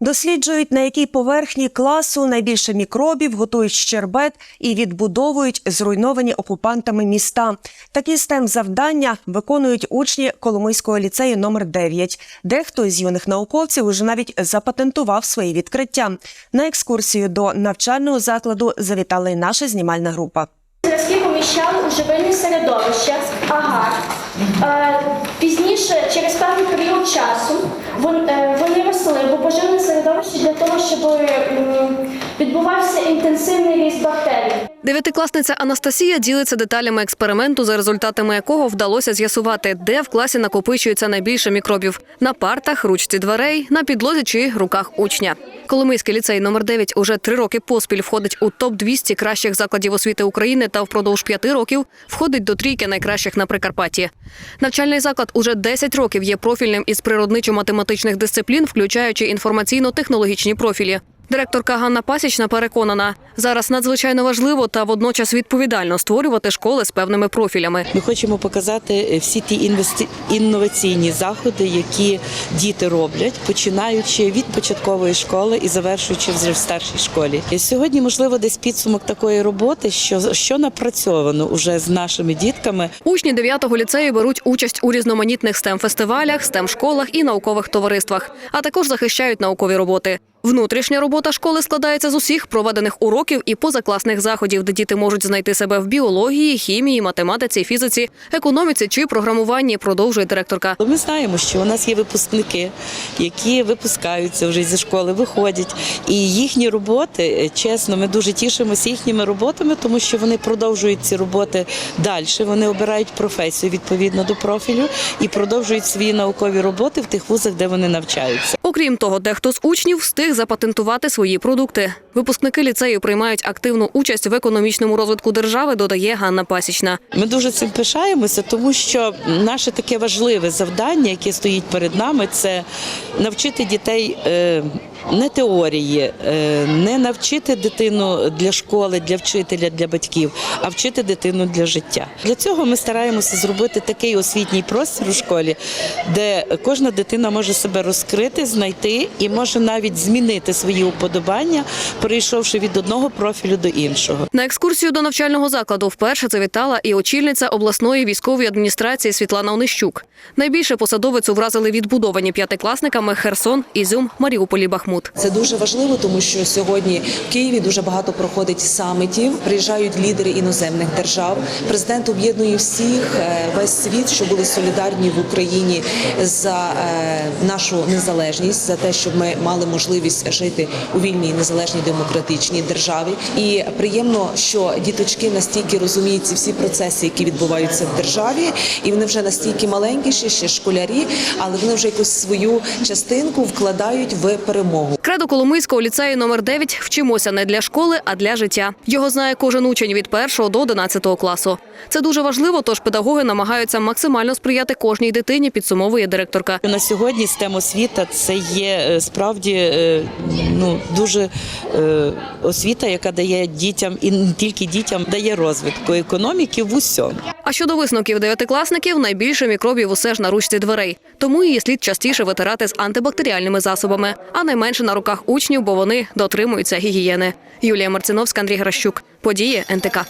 Досліджують, на якій поверхні класу найбільше мікробів, готують щербет і відбудовують зруйновані окупантами міста. Такі стем завдання виконують учні Коломийського ліцею номер 9 Дехто з юних науковців уже навіть запатентував свої відкриття. На екскурсію до навчального закладу завітала й наша знімальна група. Зразки поміщали у живильне середовище, агар. Е, Пізніше, через певний період часу, е, вони росли в обожене середовище для того, щоб відбувався інтенсивний ріст бактерій. Дев'ятикласниця Анастасія ділиться деталями експерименту, за результатами якого вдалося з'ясувати, де в класі накопичується найбільше мікробів на партах, ручці дверей, на підлозі чи руках учня. Коломийський ліцей номер 9 уже три роки поспіль входить у топ 200 кращих закладів освіти України та впродовж п'яти років входить до трійки найкращих на Прикарпатті. Навчальний заклад уже 10 років є профільним із природничо-математичних дисциплін, включаючи інформаційно-технологічні профілі. Директорка Ганна Пасічна переконана, зараз надзвичайно важливо та водночас відповідально створювати школи з певними профілями. Ми хочемо показати е, всі ті інвести... інноваційні заходи, які діти роблять, починаючи від початкової школи і завершуючи вже в старшій школі. І сьогодні, можливо, десь підсумок такої роботи, що, що напрацьовано уже з нашими дітками. Учні 9-го ліцею беруть участь у різноманітних STEM-фестивалях, STEM-школах і наукових товариствах, а також захищають наукові роботи. Внутрішня робота школи складається з усіх проведених уроків і позакласних заходів, де діти можуть знайти себе в біології, хімії, математиці, фізиці, економіці чи програмуванні, продовжує директорка. Ми знаємо, що у нас є випускники, які випускаються вже зі школи, виходять. І їхні роботи, е, чесно, ми дуже тішимося їхніми роботами, тому що вони продовжують ці роботи далі. Вони обирають професію відповідно до профілю і продовжують свої наукові роботи в тих вузах, де вони навчаються. Окрім того, дехто з учнів встиг запатентувати свої продукти. Випускники ліцею приймають активну участь в економічному розвитку держави, додає Ганна Пасічна. Ми дуже цим пишаємося, тому що наше таке важливе завдання, яке стоїть перед нами, це навчити дітей е, не теорії, е, не навчити дитину для школи, для вчителя, для батьків, а вчити дитину для життя. Для цього ми стараємося зробити такий освітній простір у школі, де кожна дитина може себе розкрити, знайти і може навіть змінити свої уподобання, перейшовши від одного профілю до іншого. На екскурсію до навчального закладу вперше завітала і очільниця обласної військової адміністрації Світлана Онищук. Найбільше посадовицю вразили відбудовані п'ятикласниками Херсон, Ізюм, Маріуполь і Бахмут. Це дуже важливо, тому що сьогодні в Києві дуже багато проходить самітів. Приїжджають лідери іноземних держав. Президент об'єднує всіх е, весь світ, що були солідарні в Україні за е, нашу незалежність, за те, щоб ми мали можливість жити у вільній, незалежній демократичній державі. І приємно, що діточки настільки розуміють ці всі процеси, які відбуваються в державі, і вони вже настільки маленькі, ще ще школярі, але вони вже якусь свою частинку вкладають в перемогу. Кредо Коломийського ліцею номер 9 вчимося не для школи, а для життя. Його знає кожен учень від 1 до 11 класу. Це дуже важливо, тож педагоги намагаються максимально сприяти кожній дитині, підсумовує директорка. На сьогодні STEM освіта це є е, справді е, ну дуже е, освіта, яка дає дітям і не тільки дітям, дає розвитку економіки в усьому. А щодо висновків дев'ятикласників, найбільше мікробів усе ж на ручці дверей. Тому її слід частіше витирати з антибактеріальними засобами, а найменше на руках учнів, бо вони дотримуються гігієни. Юлія Марциновська, Андрій Гращук. Події НТК.